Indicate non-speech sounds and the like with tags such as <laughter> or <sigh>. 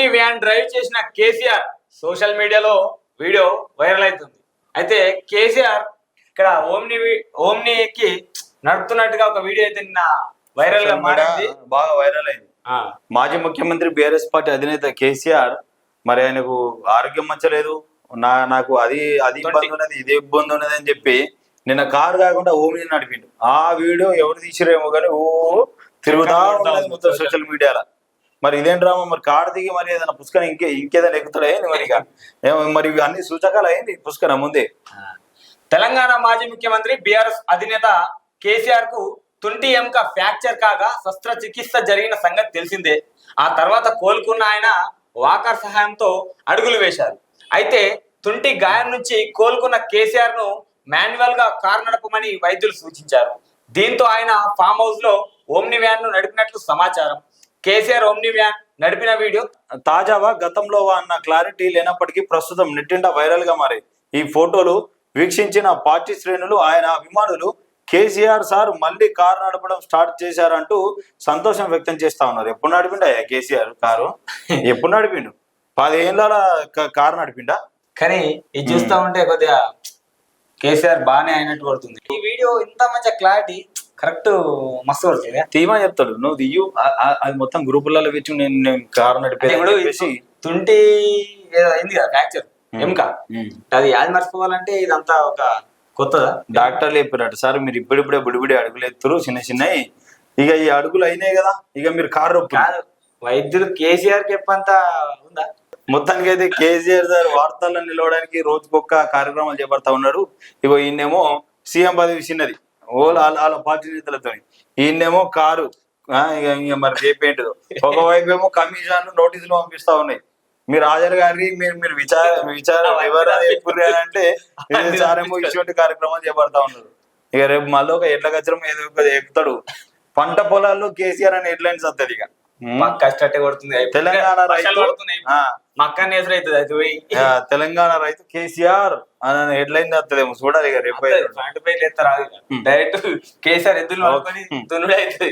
Omni van drive చేసిన KCR social మీడియాలో video viral అవుతుంది. అయితే కేసీఆర్ ఇక్కడ ఓమ్ని ఓమ్నికి నడుపుతున్నట్టుగా ఒక వీడియో అయితే నిన్న వైరల్గా మారింది. బాగా వైరల్ అయింది. మాజీ ముఖ్యమంత్రి బీఆర్ఎస్ పార్టీ అధినేత కేసీఆర్ మరి ఆయనకు ఆరోగ్యం మంచలేదు నా నాకు అది అది ఇబ్బంది ఉన్నది ఇది ఇబ్బంది ఉన్నది అని చెప్పి నిన్న కారు కాకుండా ఓమిని నడిపిండు. ఆ వీడియో ఎవరు తీసిరేమో కానీ ఓ తిరుగుతా సోషల్ మీడియాలో మరి ఇదేం డ్రామా మరి కార్తీకి మరి ఏదైనా పుష్కరం ఇంకే ఇంకేదైనా ఎక్కుతాడా? ఏంది మరి ఇక? ఏమో మరి ఇవి అన్ని సూచకాలు అయింది పుష్కరం ముందే. తెలంగాణ మాజీ ముఖ్యమంత్రి బీఆర్ఎస్ అధినేత కేసీఆర్కు తుంటి ఎముక ఫ్రాక్చర్ కాగా శస్త్రచికిత్స జరిగిన సంగతి తెలిసిందే. ఆ తర్వాత కోలుకున్న ఆయన వాకర్ సహాయంతో అడుగులు వేశారు. అయితే తుంటి గాయం నుంచి కోలుకున్న కేసీఆర్ను మాన్యువల్గా కారు నడపమని వైద్యులు సూచించారు. దీంతో ఆయన ఫామ్ హౌస్లో ఓమ్ని వ్యాన్ను నడిపినట్లు సమాచారం. కేసీఆర్ ఓమ్ని వ్యాన్ నడిపిన వీడియో? తాజావా? గతంలో అన్న క్లారిటీ లేనప్పటికీ ప్రస్తుతం నెట్టింట వైరల్గా మారాయి ఈ ఫోటోలు వీక్షించిన పార్టీ శ్రేణులు ఆయన అభిమానులు కేసీఆర్ సార్ మళ్ళీ కారు నడపడం స్టార్ట్ చేశారంటూ సంతోషం వ్యక్తం చేస్తా ఉన్నారు. ఎప్పుడు నడిపిండా కేసీఆర్ కారు? ఎప్పుడు నడిపిండు? పదేళ్ళ క- కారు నడిపిండా? కానీ ఇది చూస్తా ఉంటే కొద్దిగా కేసీఆర్ బాగానే అయినట్టు పడుతుంది. ఈ వీడియో ఇంత మంచి క్లారిటీ కరెక్ట్ మస్తు పడుతుంది తీమని చెప్తాడు నువ్వు దియ్యు అది మొత్తం గ్రూపులలో పెట్టి నేను నేను కారు చెప్పేసి తుంటి అయింది కదా ఫ్రాక్చర్ ఉమ్. అది యాది మర్చిపోవాలంటే ఇదంతా ఒక కొత్తదా? డాక్టర్లు చెప్పినట్టు సార్ మీరు ఇప్పుడిప్పుడే బుడిబుడి అడుగులు ఎత్తురు చిన్న చిన్నవి ఇక ఈ అడుగులు అయినాయి కదా ఇక మీరు కారు రొప్పు కాదు వైద్యులు కేసీఆర్ చెప్పంత ఉందా? మొత్తానికి అయితే కేసీఆర్ సార్ వార్తల్లో నిలవడానికి రోజుకొక్క కార్యక్రమాలు చేపడతా ఉన్నాడు. ఇగో ఈయనేమో సీఎం పదవి చిన్నది ఓ వాళ్ళ వాళ్ళ పార్టీ నేతలతో ఈయనేమో కారు ఇక మరి రేపేంటిదో ఒకవైపు ఏమో కమిషన్ నోటీసులు పంపిస్తా ఉన్నాయి. మీరు హాజరు గారి మీరు మీరు విచార విచార వివరాలు ఎప్పుడు అంటే <laughs> సారేమో ఇటువంటి కార్యక్రమాలు చేపడతా ఉన్నారు. ఇక రేపు మళ్ళీ ఒక ఎడ్ల గచ్చరం ఏదో ఎక్కుతాడు పంట పొలాల్లో కేసీఆర్ అనే హెడ్లైన్స్ వస్తుంది ఇక. మాకు కష్టట్టే కొడుతుంది. తెలంగాణ రైతు మా అక్క నేసరు అవుతుంది అది పోయి. తెలంగాణ రైతు కేసీఆర్ అనే హెడ్లైన్ వస్తుందేమో చూడాలి ఇక రేపు లేస్తారు? డైరెక్ట్ కేసీఆర్ ఎద్దులు పడుకొని దున్నుడు అవుతుంది